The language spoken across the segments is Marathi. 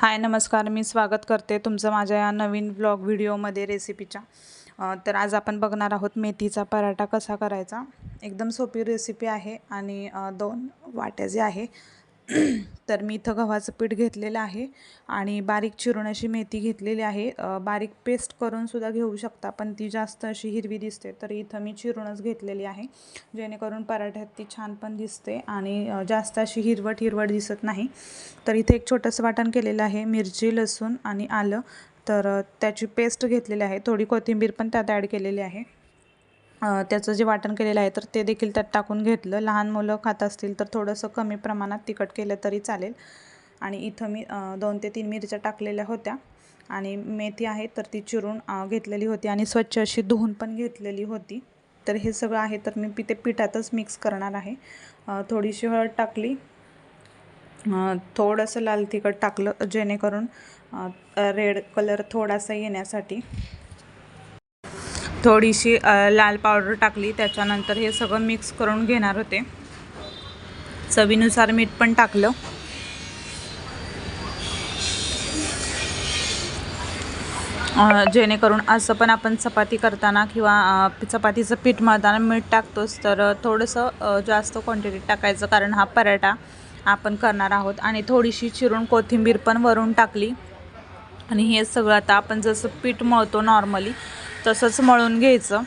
हाय नमस्कार. मी स्वागत करते तुमचं माझ्या या नवीन ब्लॉग व्हिडिओमध्ये रेसिपीच्या तर आज आपण बघणार आहोत मेथीचा पराठा कसा करायचा. एकदम सोपी रेसिपी आहे आणि दोन वाट्या जे आहे तर मी इथं गव्हाचं पीठ घेतलेलं आहे आणि बारीक चिरून अशी मेथी घेतलेली आहे. बारीक पेस्ट करून सुद्धा घेऊ शकता पण ती जास्त अशी हिरवी दिसते तर इथं मी चिरूनच घेतलेली आहे. जेणेकरून पराठ्यात ती छान पण दिसते आणि जास्त अशी हिरवट हिरवट दिसत नाही. तर इथे एक छोटंसं वाटण केलेलं आहे मिरची लसूण आणि आलं. तर त्याची पेस्ट घेतलेली आहे. थोडी कोथिंबीर पण त्यात ॲड केलेली आहे. त्याचं जे वाटण केलेलं आहे तर ते देखील त्यात टाकून घेतलं. लहान मुलं खात असतील तर थोडंसं कमी प्रमाणात तिखट केलं तरी चालेल. आणि इथं मी दोन ते तीन मिरच्या टाकलेल्या होत्या. आणि मेथी आहे तर ती चिरून घेतलेली होती. आणि स्वच्छ अशी धुवून पण घेतलेली होती. तर हे सगळं आहे तर मी पी ते पिठातच मिक्स करणार आहे. थोडीशी हळद टाकली. थोडंसं लाल तिखट टाकलं जेणेकरून रेड कलर थोडासा येण्यासाठी. थोडीशी लाल पावडर टाकली. त्याच्यानंतर हे सगळं मिक्स करून घेणार होते. चवीनुसार मीठ पण टाकलं. जेणेकरून असं पण आपण चपाती करताना किंवा चपातीचं पीठ मळताना मीठ टाकतोच तर थोडंसं जास्त क्वांटिटीत टाकायचं कारण हा पराठा आपण करणार आहोत. आणि थोडीशी चिरून कोथिंबीर पण वरून टाकली. आणि हे सगळं आता आपण जसं पीठ मळतो नॉर्मली तसंच मळून घ्यायचं.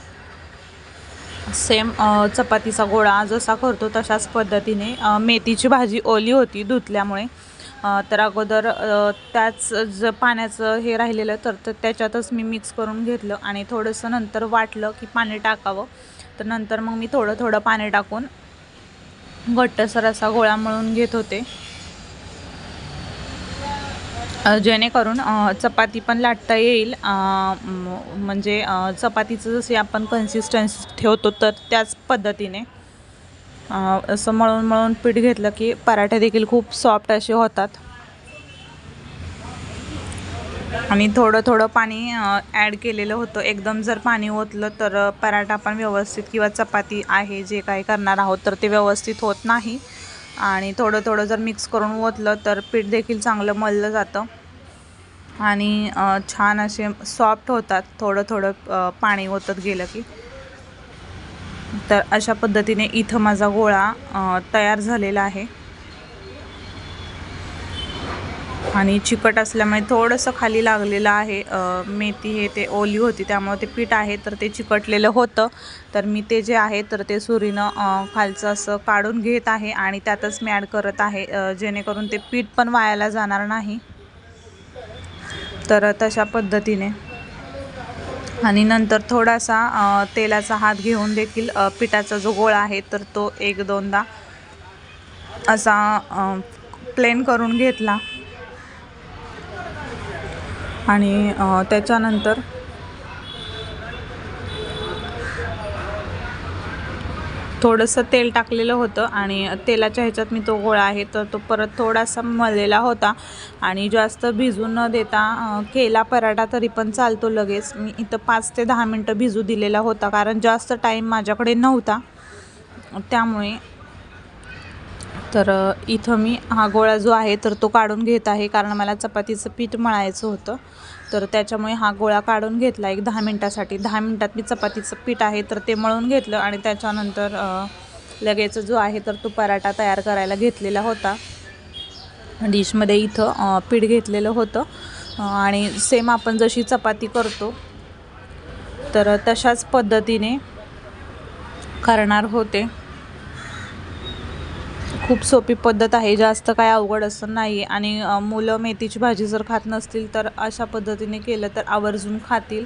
सेम चपातीचा गोळा जसा करतो तशाच पद्धतीने. मेथीची भाजी ओली होती धुतल्यामुळे. तर अगोदर त्याच ज पाण्याचं हे राहिलेलं तर तर त्याच्यातच मी मिक्स करून घेतलं आणि थोडंसं नंतर वाटलं की पाणी टाकावं. तर नंतर मग मी थोडं थोडं पाणी टाकून घट्टसर असा गोळा मळून घेत होते. जेणेकरून चपाती पण लाटता येईल. म्हणजे चपातीचं जसे आपण कन्सिस्टन्सी ठेवतो तर त्याच पद्धतीने. असं मळून मळून पीठ घेतलं की पराठे देखील खूप सॉफ्ट असे होतात. आणि थोडं थोडं पाणी ॲड केलेलं होतं. एकदम जर पाणी ओतलं तर पराठा पण व्यवस्थित किंवा चपाती आहे जे काही करणार आहोत तर ते व्यवस्थित होत नाही. आणि थोडं थोडं जर मिक्स करून ओतलं तर पीठ देखील चांगलं मळलं जातं. आणि छान असे सॉफ्ट होतात. थोडं थोडं पाणी ओतत गेलं की. तर अशा पद्धतीने इथं माझा गोळा तयार झालेला आहे. आणि चिकट असल्यामुळे थोडंसं खाली लागलेलं आहे. मेथी हे ते ओली होती त्यामुळे ते पीठ आहे तर ते चिकटलेलं होतं. तर मी ते जे आहे तर ते सुरीनं खालचं असं काढून घेत आहे आणि त्यातच मी ॲड करत आहे जेणेकरून ते पीठ पण वायाला जाणार नाही. तर तशा पद्धतीने. आणि नंतर थोडासा तेलाचा हात घेऊन देखील पिठाचा जो गोळा आहे तर तो एक दोनदा असा प्लेन करून घेतला. आणि त्याच्यानंतर थोडंसं तेल टाकलेलं होतं आणि तेलाच्या ह्याच्यात मी तो गोळा आहे तर तो परत थोडासा मळलेला होता. आणि जास्त भिजून न देता केला पराठा तरी पण चालतो लगेच. मी इथं पाच ते दहा मिनटं भिजू दिलेला होता कारण जास्त टाईम माझ्याकडे नव्हता. त्यामुळे तर इथं मी हा गोळा जो आहे तर तो काढून घेत आहे कारण मला चपातीचं पीठ मळायचं होतं. तर त्याच्यामुळे हा गोळा काढून घेतला एक दहा मिनटासाठी. दहा मिनटात मी चपातीचं पीठ आहे तर ते मळून घेतलं आणि त्याच्यानंतर लगेच जो आहे तर तो पराठा तयार करायला घेतलेला होता. डिशमध्ये इथं पीठ घेतलेलं होतं. आणि सेम आपण जशी चपाती करतो तर तशाच पद्धतीने करणार होते. खूप सोपी पद्धत आहे. जास्त काय अवघड असं नाही. आहे आणि मुलं मेथीची भाजी जर खात नसतील तर अशा पद्धतीने केलं तर आवर्जून खातील.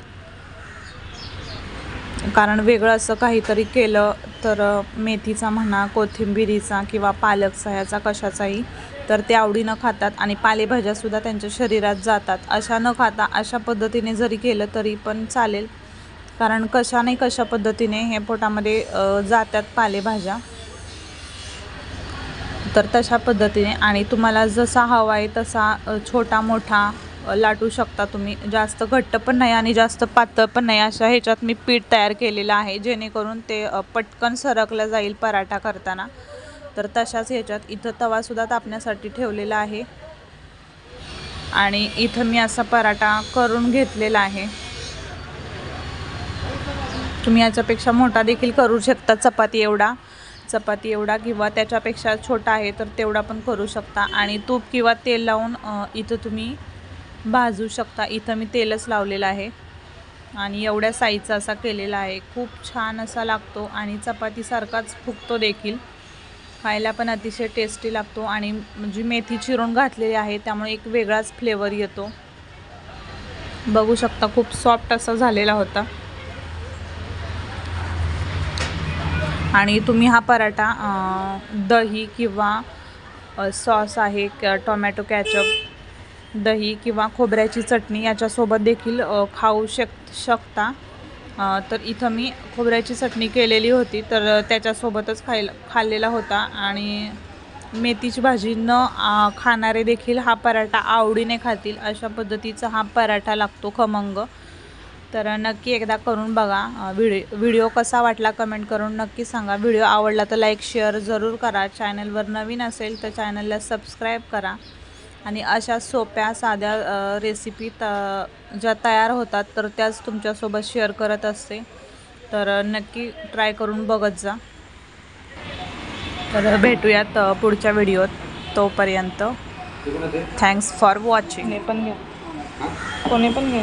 कारण वेगळं असं काहीतरी केलं तर मेथीचा म्हणा कोथिंबिरीचा किंवा पालकचा ह्याचा कशाचाही तर ते आवडीनं खातात आणि पालेभाज्यासुद्धा त्यांच्या शरीरात जातात. अशा न खाता अशा पद्धतीने जरी केलं तरी पण चालेल. कारण कशा नाही कशा पद्धतीने हे पोटामध्ये जातात पालेभाज्या. तर तशा पद्धतीने आणि तुम्हाला जसा हवा आहे तसा छोटा मोठा लाटू शकता तुम्ही. जास्त घट्ट पण नाही आणि जास्त पातळ पण नाही. अशा ह्याच्यात मी पीठ तयार केलेलं आहे जेणेकरून ते पटकन सरकलं जाईल पराठा करताना. तर तशाच ह्याच्यात इथं तवासुद्धा तापण्यासाठी ठेवलेला आहे. आणि इथं मी असा पराठा करून घेतलेला आहे. तुम्ही याच्यापेक्षा मोठा देखील करू शकता चपाती एवढा. चपाती एवढा किंवा त्याच्यापेक्षा छोटा आहे तर तेवढा पण करू शकता. आणि तूप किंवा तेल लावून इथं तुम्ही भाजू शकता. इथं मी तेलच लावलेलं आहे. आणि एवढ्या साईजचा असा केलेला आहे. खूप छान असा लागतो आणि चपातीसारखाच फुगतो देखील. खायला पण अतिशय टेस्टी लागतो आणि म्हणजे मेथी चिरून घातलेली आहे त्यामुळे एक वेगळाच फ्लेवर येतो. बघू शकता खूप सॉफ्ट असा झालेला होता. आणि तुम्ही हा पराठा दही किंवा सॉस आहे क- टोमॅटो कॅचअप दही किंवा खोबऱ्याची चटणी याच्यासोबत देखील खाऊ शक शकता. तर इथं मी खोबऱ्याची चटणी केलेली होती तर त्याच्यासोबतच खायला खाल्लेला होता. आणि मेथीची भाजी न खाणारे देखील हा पराठा आवडीने खातील अशा पद्धतीचा हा पराठा लागतो खमंग. तर नक्की एकदा करून बघा. व्हिडिओ व्हिडिओ कसा वाटला कमेंट करून नक्की सांगा. व्हिडिओ आवडला तर लाईक शेअर जरूर करा. चॅनलवर नवीन असेल तर चॅनलला सबस्क्राईब करा. आणि अशा सोप्या साध्या रेसिपी त ज्या तयार होतात तर त्याच तुमच्यासोबत शेअर करत असते. तर नक्की ट्राय करून बघत जा. तर भेटूयात पुढच्या व्हिडिओत तोपर्यंत. थँक्स फॉर वॉचिंग कोणी पण घे कोणी पण घे